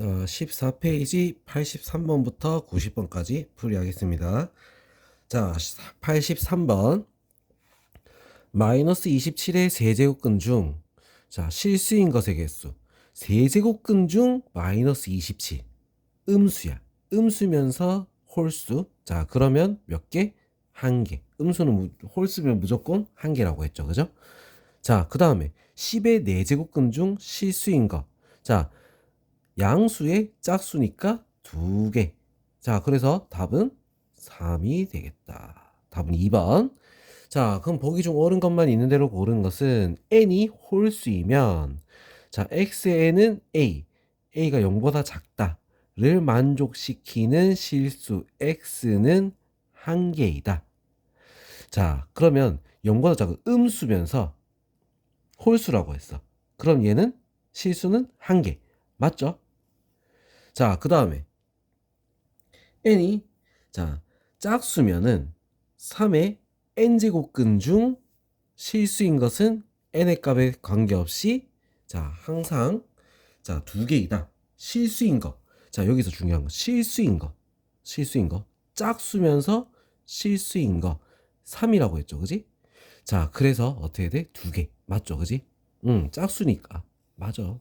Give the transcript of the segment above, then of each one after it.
자, 14페이지 83번부터 90번까지 풀이하겠습니다. 자, 83번. 마이너스 27의 세제곱근 중, 자, 실수인 것의 개수. 세제곱근 중 마이너스 27. 음수야. 음수면서 홀수. 자, 그러면 몇 개? 한 개. 음수는 무- 홀수면 무조건 한 개라고 했죠. 그죠? 자, 그 다음에 10의 4제곱근 중 실수인 것. 자, 양수의 짝수니까 두 개. 자, 그래서 답은 3이 되겠다. 답은 2번. 자, 그럼 보기 중 옳은 것만 있는 대로 고른 것은 n이 홀수이면 자, xn은 a, a가 0보다 작다를 만족시키는 실수 x는 한 개이다. 자, 그러면 0보다 작은 음수면서 홀수라고 했어. 그럼 얘는 실수는 한 개. 맞죠? 자, 그 다음에 n이 자 짝수면은 3의 n제곱근 중 실수인 것은 n의 값에 관계없이 자 항상 자 두 개이다. 실수인 거. 자 여기서 중요한 거 실수인 거. 실수인 거. 짝수면서 실수인 거. 3이라고 했죠. 그지? 자 그래서 어떻게 돼? 두 개. 맞죠? 그지? 응 짝수니까. 맞아.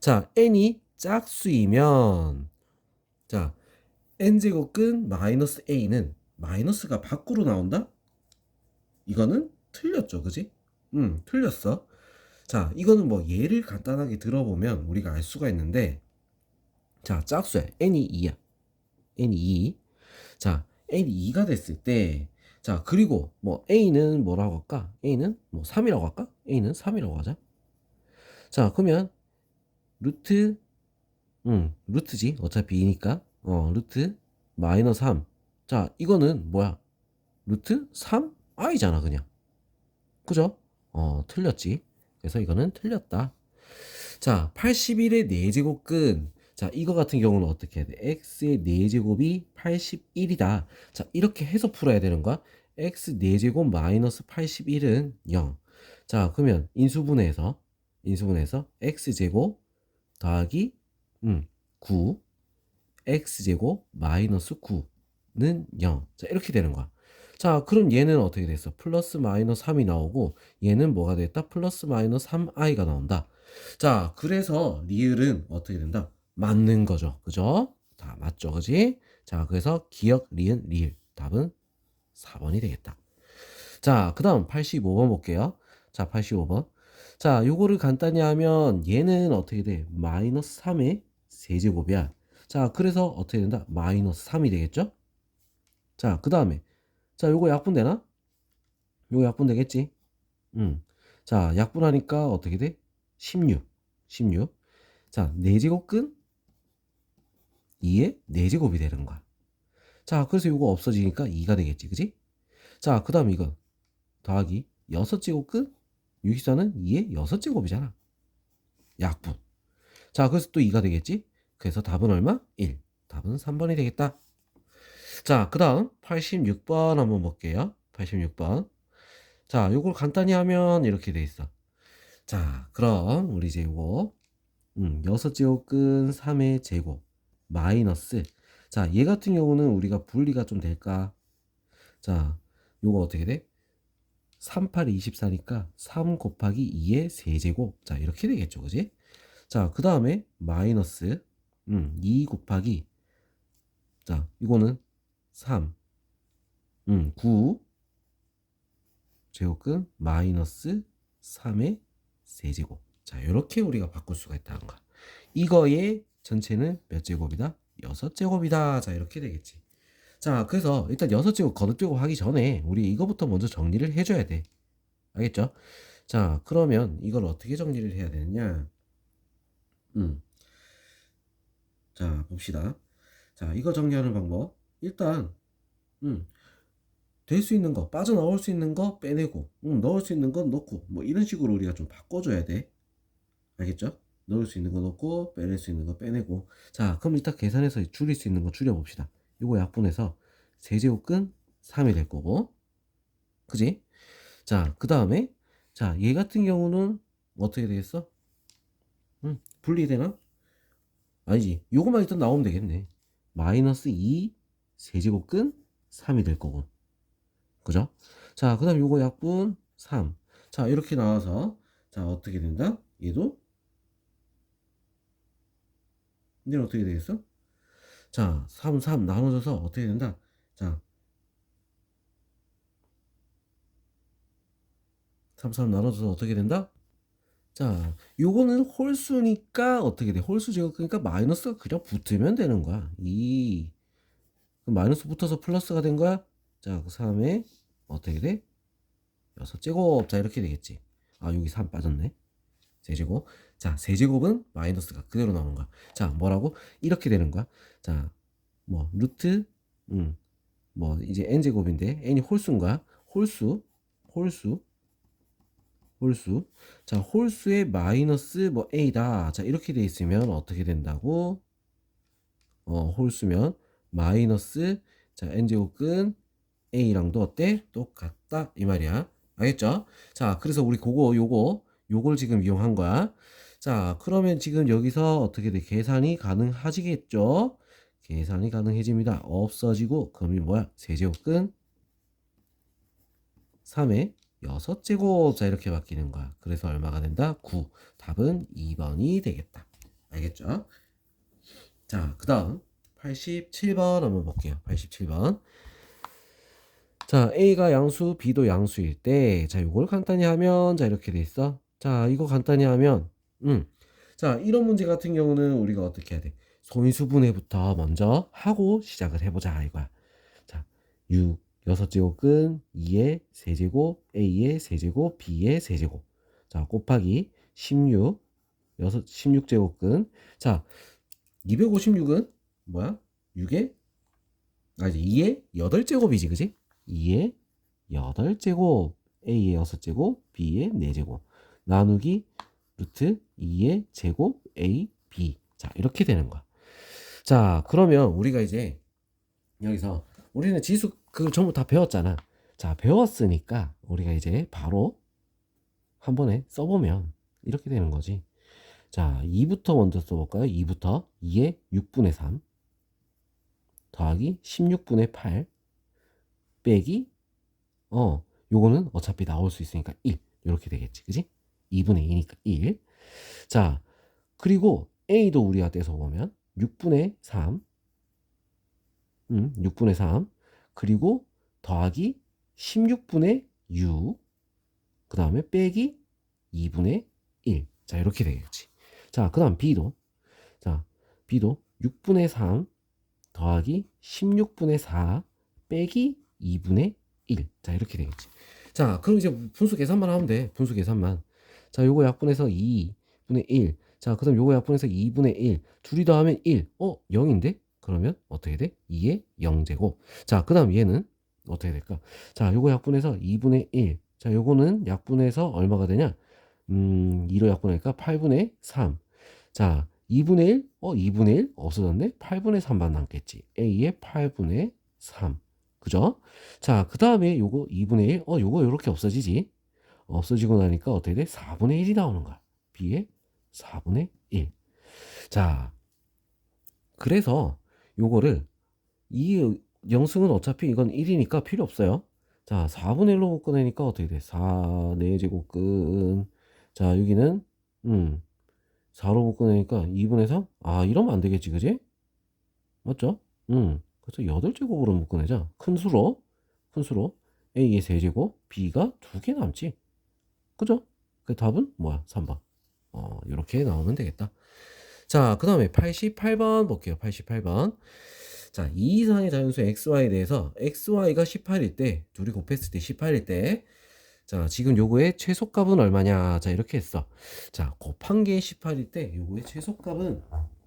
자, n이 짝수이면 자, n제곱근 마이너스 a는 마이너스가 밖으로 나온다? 이거는 틀렸죠, 그지? 음, 틀렸어. 자, 이거는 뭐 예를 간단하게 들어보면 우리가 알 수가 있는데 자, 짝수야. n이 2야. n이 2. 자, n이 2가 됐을 때 자, 그리고 뭐 a는 뭐라고 할까? a는 뭐 3이라고 할까? a는 3이라고 하자. 자, 그러면 루트 음, 루트지. 어차피 2니까. 어, 루트 마이너스 3. 자, 이거는 뭐야? 루트 3? i잖아, 그냥. 그죠? 어, 틀렸지. 그래서 이거는 틀렸다. 자, 81의 4제곱근. 자, 이거 같은 경우는 어떻게 해야 돼? x의 4제곱이 81이다. 자, 이렇게 해서 풀어야 되는 거야. x 4제곱 마이너스 81은 0. 자, 그러면 인수분해해서 인수분해해서 x제곱 더하기 음, 9 x제곱 마이너스 9는 0. 자, 이렇게 되는 거야. 자, 그럼 얘는 어떻게 됐어? 플러스 마이너스 3이 나오고 얘는 뭐가 됐다? 플러스 마이너스 3i가 나온다. 자, 그래서 리을은 어떻게 된다? 맞는 거죠. 그죠? 다 맞죠. 그지? 자, 그래서 기억, 리은, 리을. 답은 4번이 되겠다. 자, 그 다음 85번 볼게요. 자, 85번. 자, 요거를 간단히 하면 얘는 어떻게 돼? 마이너스 3의 세제곱이야. 자, 그래서 어떻게 된다? 마이너스 3이 되겠죠? 자, 그 다음에 자, 요거 약분되나? 요거 약분되겠지? 음. 자, 약분하니까 어떻게 돼? 16. 16. 자, 4제곱근 2의 4제곱이 되는 거야. 자, 그래서 요거 없어지니까 2가 되겠지. 그지? 자, 그 다음 이거 더하기 6제곱근 64는 2의 6제곱이잖아. 약분. 자, 그래서 또 2가 되겠지? 그래서 답은 얼마? 1. 답은 3번이 되겠다. 자, 그 다음 86번 한번 볼게요. 86번. 자, 요걸 간단히 하면 이렇게 돼 있어. 자, 그럼 우리 이제 요거 음, 6제곱근 3의 제곱 마이너스 자, 얘 같은 경우는 우리가 분리가 좀 될까? 자, 요거 어떻게 돼? 3, 8, 24니까 3 곱하기 2의 세제곱. 자, 이렇게 되겠죠. 그지? 자, 그 다음에 마이너스 음, 2 곱하기 자, 이거는 3 음, 9 제곱근 마이너스 3의 세제곱. 자, 이렇게 우리가 바꿀 수가 있다는 거야. 이거의 전체는 몇 제곱이다? 6제곱이다. 자, 이렇게 되겠지. 자, 그래서 일단 6제곱 거듭제곱 하기 전에 우리 이거부터 먼저 정리를 해줘야 돼. 알겠죠? 자, 그러면 이걸 어떻게 정리를 해야 되느냐? 음. 자, 봅시다. 자, 이거 정리하는 방법. 일단, 음, 될 수 있는 거, 빠져나올 수 있는 거 빼내고, 음, 넣을 수 있는 건 넣고, 뭐 이런 식으로 우리가 좀 바꿔줘야 돼. 알겠죠? 넣을 수 있는 거 넣고, 빼낼 수 있는 거 빼내고. 자, 그럼 일단 계산해서 줄일 수 있는 거 줄여봅시다. 요거 약분해서 세제곱근 3이 될 거고. 그지? 자, 그 다음에, 자, 얘 같은 경우는 어떻게 되겠어? 음, 분리되나? 아니지. 요것만 일단 나오면 되겠네. 마이너스 2 세제곱근 3이 될 거고. 그죠? 자, 그 다음 요거 약분 3. 자, 이렇게 나와서, 자, 어떻게 된다? 얘도? 얘는 어떻게 되겠어? 자, 3, 3 나눠져서 어떻게 된다? 자, 3, 3 나눠져서 어떻게 된다? 자, 요거는 홀수니까 어떻게 돼? 홀수 제곱 그러니까 마이너스가 그냥 붙으면 되는 거야. 2. 그럼 마이너스 붙어서 플러스가 된 거야? 자, 그 3에 어떻게 돼? 6제곱. 자, 이렇게 되겠지. 아, 여기 3 빠졌네. 세제곱. 자, 세제곱은 마이너스가 그대로 나오는 거야. 자, 뭐라고? 이렇게 되는 거야. 자, 뭐, 루트, 음, 뭐, 이제 n제곱인데, n이 홀수인가? 홀수, 홀수, 홀수. 자, 홀수의 마이너스 뭐 a다. 자, 이렇게 돼 있으면 어떻게 된다고? 어, 홀수면 마이너스 자, n제곱근 a랑도 어때? 똑같다. 이 말이야. 알겠죠? 자, 그래서 우리 그거 요거 요걸 지금 이용한 거야. 자, 그러면 지금 여기서 어떻게 돼? 계산이 가능하지겠죠? 계산이 가능해집니다. 없어지고 그럼이 뭐야? 세제곱근 3의 6제곱 자 이렇게 바뀌는 거야. 그래서 얼마가 된다? 9. 답은 2번이 되겠다. 알겠죠? 자, 그 다음 87번 한번 볼게요. 87번. 자, A가 양수, B도 양수일 때, 자, 이걸 간단히 하면, 자, 이렇게 돼 있어. 자, 이거 간단히 하면, 음. 자, 이런 문제 같은 경우는 우리가 어떻게 해야 돼? 소인수분해부터 먼저 하고 시작을 해보자, 이거야. 자, 6, 6제곱근 2의 세제곱, A의 세제곱, B의 세제곱. 자, 곱하기 16, 6, 16제곱근. 자, 256은 뭐야? 6의, 아, 이제 2의 8제곱이지, 그지? 2의 8제곱, A의 6제곱, B의 4제곱. 나누기 루트 2의 제곱, A, B. 자, 이렇게 되는 거야. 자, 그러면 우리가 이제 여기서 우리는 지수 그 전부 다 배웠잖아. 자, 배웠으니까 우리가 이제 바로 한 번에 써보면 이렇게 되는 거지. 자, 2부터 먼저 써볼까요? 2부터 2의 6분의 3 더하기 16분의 8 빼기 어 요거는 어차피 나올 수 있으니까 1 이렇게 되겠지 그지 2분의 2니까 1 자 그리고 A도 우리가 떼서 보면 6분의 3 음, 6분의 3 그리고 더하기 16분의 6 그 다음에 빼기 2분의 1 자 이렇게 되겠지 자 그 다음 B도 자 B도 6분의 3 더하기 16분의 4 빼기 2분의 1. 자, 이렇게 되겠지. 자, 그럼 이제 분수 계산만 하면 돼. 분수 계산만. 자, 요거 약분해서 2분의 1. 자, 그 다음 요거 약분해서 2분의 1. 둘이 더하면 1. 어, 0인데? 그러면 어떻게 돼? 2의 0제곱. 자, 그 다음 얘는 어떻게 될까? 자, 요거 약분해서 2분의 1. 자, 요거는 약분해서 얼마가 되냐? 음, 2로 약분하니까 8분의 3. 자, 2분의 1? 어, 2분의 1? 없어졌네? 8분의 3만 남겠지. A의 8분의 3. 그죠? 자, 그 다음에 요거 2분의 1? 어, 요거 요렇게 없어지지? 없어지고 나니까 어떻게 돼? 4분의 1이 나오는 거야. B의 4분의 1. 자, 그래서 요거를 이 영승은 어차피 이건 1이니까 필요 없어요. 자, 4분의 1로 묶어내니까 어떻게 돼? 4, 4제곱근. 자, 여기는, 음, 4로 묶어내니까 2분의 3? 아, 이러면 안 되겠지, 그지? 맞죠? 음, 그래서 8제곱으로 묶어내자. 큰 수로, 큰 수로. A의 3제곱, B가 2개 남지. 그죠? 그 답은 뭐야? 3번. 어, 이렇게 나오면 되겠다. 자, 그 다음에 88번 볼게요. 88번. 자, 이 이상의 자연수 xy에 대해서 xy가 18일 때, 둘이 곱했을 때 18일 때, 자, 지금 요거의 최소값은 얼마냐? 자, 이렇게 했어. 자, 곱한 게 18일 때, 요거의 최소값은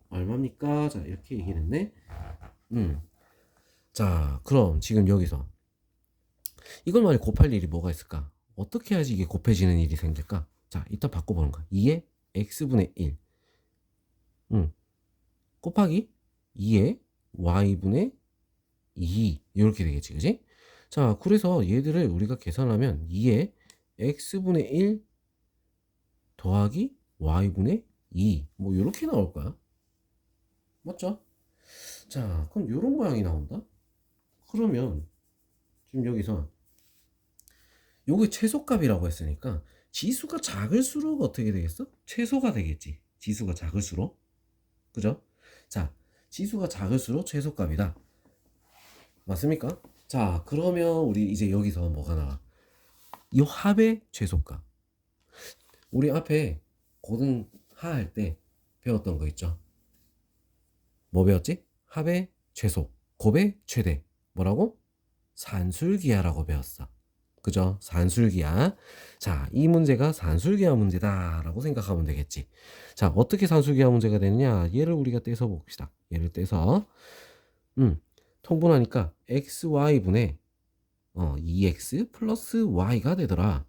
얼마입니까? 자, 이렇게 얘기를 했네. 음. 자, 그럼 지금 여기서 이걸 만약 곱할 일이 뭐가 있을까? 어떻게 해야지 이게 곱해지는 일이 생길까? 자, 이따 바꿔보는 거야. 2의 x분의 1. 음. 곱하기 2의 y분의 2. 이렇게 되겠지, 그지? 자, 그래서 얘들을 우리가 계산하면 2의 x분의 1 더하기 y분의 2. 뭐, 이렇게 나올 거야. 맞죠? 자, 그럼 요런 모양이 나온다? 그러면 지금 여기서 요게 최소값이라고 했으니까 지수가 작을수록 어떻게 되겠어? 최소가 되겠지. 지수가 작을수록. 그죠? 자, 지수가 작을수록 최소값이다. 맞습니까? 자, 그러면 우리 이제 여기서 뭐가 나와? 이 합의 최소값. 우리 앞에 고등하 할 때 배웠던 거 있죠? 뭐 배웠지? 합의 최소, 곱의 최대. 뭐라고? 산술기하라고 배웠어. 그죠? 산술기하. 자, 이 문제가 산술기하 문제다라고 생각하면 되겠지. 자, 어떻게 산술기하 문제가 되느냐? 얘를 우리가 떼서 봅시다. 얘를 떼서 음, 통분하니까 xy분의 어, 2x 플러스 y가 되더라.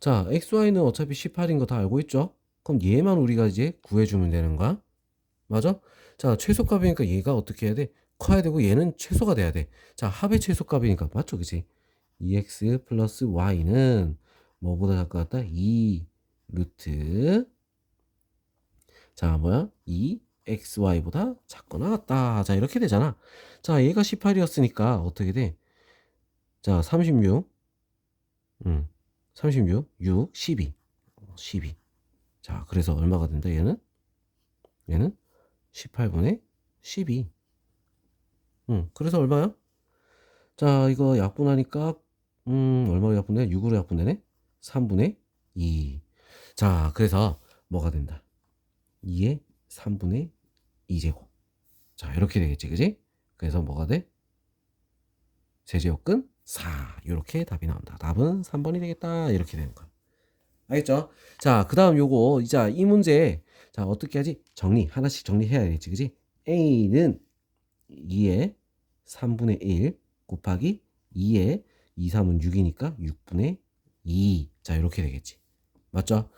자, xy는 어차피 18인 거 다 알고 있죠? 그럼 얘만 우리가 이제 구해주면 되는 거야. 맞아? 자, 최소값이니까 얘가 어떻게 해야 돼? 커야 되고 얘는 최소가 돼야 돼. 자, 합의 최소값이니까 맞죠? 그치? 2x 플러스 y는 뭐보다 작것 같다? 2 루트 자 뭐야? 2 xy보다 작거나 같다. 자 이렇게 되잖아. 자 얘가 18이었으니까 어떻게 돼? 자 36, 음, 36, 6, 12, 12. 자 그래서 얼마가 된다? 얘는 얘는 18분의 12. 음, 그래서 얼마야? 자 이거 약분하니까 음, 얼마로 약분돼? 6으로 약분되네? 3분의 2. 자, 그래서 뭐가 된다? 2의 3분의 2제곱. 자, 이렇게 되겠지, 그지? 그래서 뭐가 돼? 세제곱근 4. 이렇게 답이 나온다. 답은 3번이 되겠다. 이렇게 되는 거야. 알겠죠? 자, 그 다음 요거, 이제 이 문제, 자, 어떻게 하지? 정리, 하나씩 정리해야 되겠지, 그지? A는 2의 3분의 1 곱하기 2의 2, 3은 6이니까 6분의 2. 자, 이렇게 되겠지. 맞죠?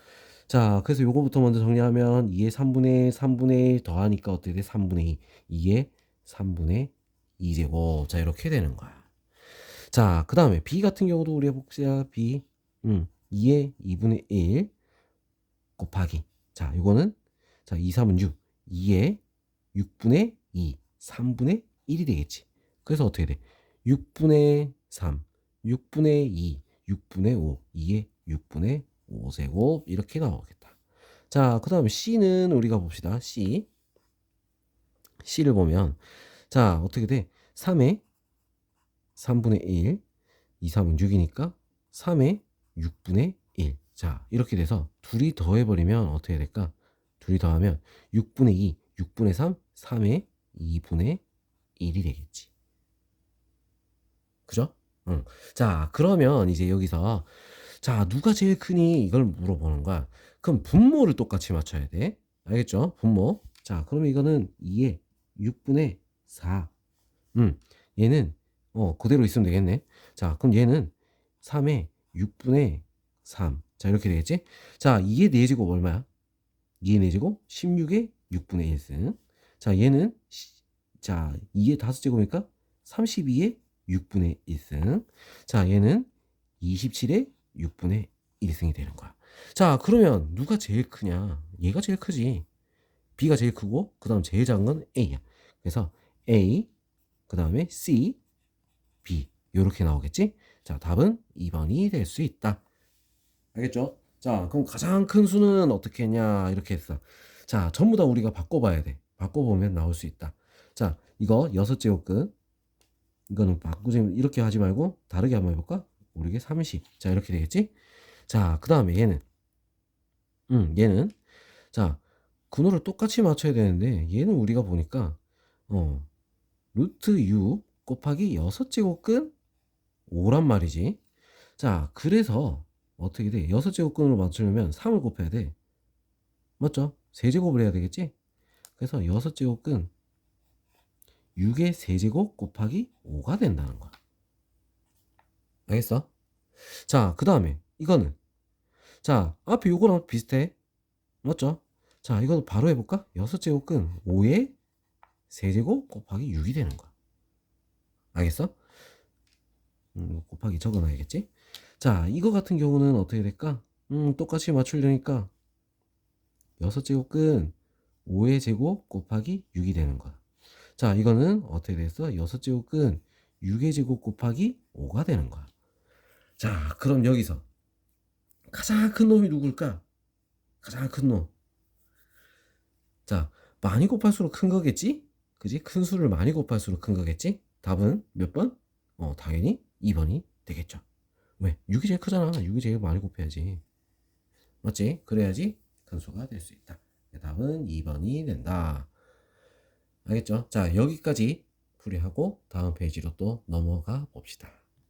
자, 그래서 요거부터 먼저 정리하면 2의 3분의 3분의 1 더하니까 어떻게 돼? 3분의 2. 2의 3분의 2제곱. 자, 이렇게 되는 거야. 자, 그 다음에 B 같은 경우도 우리 해봅시다. B. 음, 2의 2분의 1 곱하기. 자, 요거는 자, 2, 3은 6. 2의 6분의 2. 3분의 1이 되겠지. 그래서 어떻게 돼? 6분의 3. 6분의 2, 6분의 5, 2의 6분의 5제곱 이렇게 나오겠다. 자, 그 다음에 C는 우리가 봅시다. C. C를 보면 자, 어떻게 돼? 3의 3분의 1, 2, 3은 6이니까 3의 6분의 1. 자, 이렇게 돼서 둘이 더해버리면 어떻게 될까? 둘이 더하면 6분의 2, 6분의 3, 3의 2분의 1이 되겠지. 그죠? 응. 자, 그러면 이제 여기서 자, 누가 제일 크니? 이걸 물어보는 거야. 그럼 분모를 똑같이 맞춰야 돼. 알겠죠? 분모. 자, 그러면 이거는 2의 6분의 4. 음, 얘는 어, 그대로 있으면 되겠네. 자, 그럼 얘는 3의 6분의 3. 자, 이렇게 되겠지? 자, 2의 4제곱 얼마야? 2의 4제곱 16의 6분의 1승. 자, 얘는 시- 자, 2의 5제곱이니까 32의 6분의 1승. 자, 얘는 27의 6분의 1승이 되는 거야. 자, 그러면 누가 제일 크냐? 얘가 제일 크지. B가 제일 크고, 그 다음 제일 작은 건 A야. 그래서 A, 그 다음에 C, B. 요렇게 나오겠지? 자, 답은 2번이 될 수 있다. 알겠죠? 자, 그럼 가장 큰 수는 어떻게 했냐? 이렇게 했어. 자, 전부 다 우리가 바꿔봐야 돼. 바꿔보면 나올 수 있다. 자, 이거 여섯 제곱근. 이거는 바꾸지 이렇게 하지 말고 다르게 한번 해볼까? 우리게 30. 자, 이렇게 되겠지? 자, 그 다음에 얘는 음, 얘는 자, 근호를 똑같이 맞춰야 되는데 얘는 우리가 보니까 어, 루트 6 곱하기 6제곱근 5란 말이지. 자, 그래서 어떻게 돼? 6제곱근으로 맞추려면 3을 곱해야 돼. 맞죠? 세제곱을 해야 되겠지? 그래서 6제곱근 6의 세제곱 곱하기 5가 된다는 거야. 알겠어? 자, 그 다음에 이거는 자, 앞에 요거랑 비슷해. 맞죠? 자, 이거 바로 해볼까? 6제곱근 5의 세제곱 곱하기 6이 되는 거야. 알겠어? 음, 곱하기 적어놔야겠지? 자, 이거 같은 경우는 어떻게 될까? 음, 똑같이 맞추려니까 6제곱근 5의 제곱 곱하기 6이 되는 거야. 자, 이거는 어떻게 됐어? 6제곱은 6의 제곱 곱하기 5가 되는 거야. 자, 그럼 여기서 가장 큰 놈이 누굴까? 가장 큰 놈. 자, 많이 곱할수록 큰 거겠지? 그지? 큰 수를 많이 곱할수록 큰 거겠지? 답은 몇 번? 어, 당연히 2번이 되겠죠. 왜? 6이 제일 크잖아. 6이 제일 많이 곱해야지. 맞지? 그래야지 큰 수가 될 수 있다. 답은 2번이 된다. 알겠죠? 자, 여기까지 풀이하고 다음 페이지로 또 넘어가 봅시다.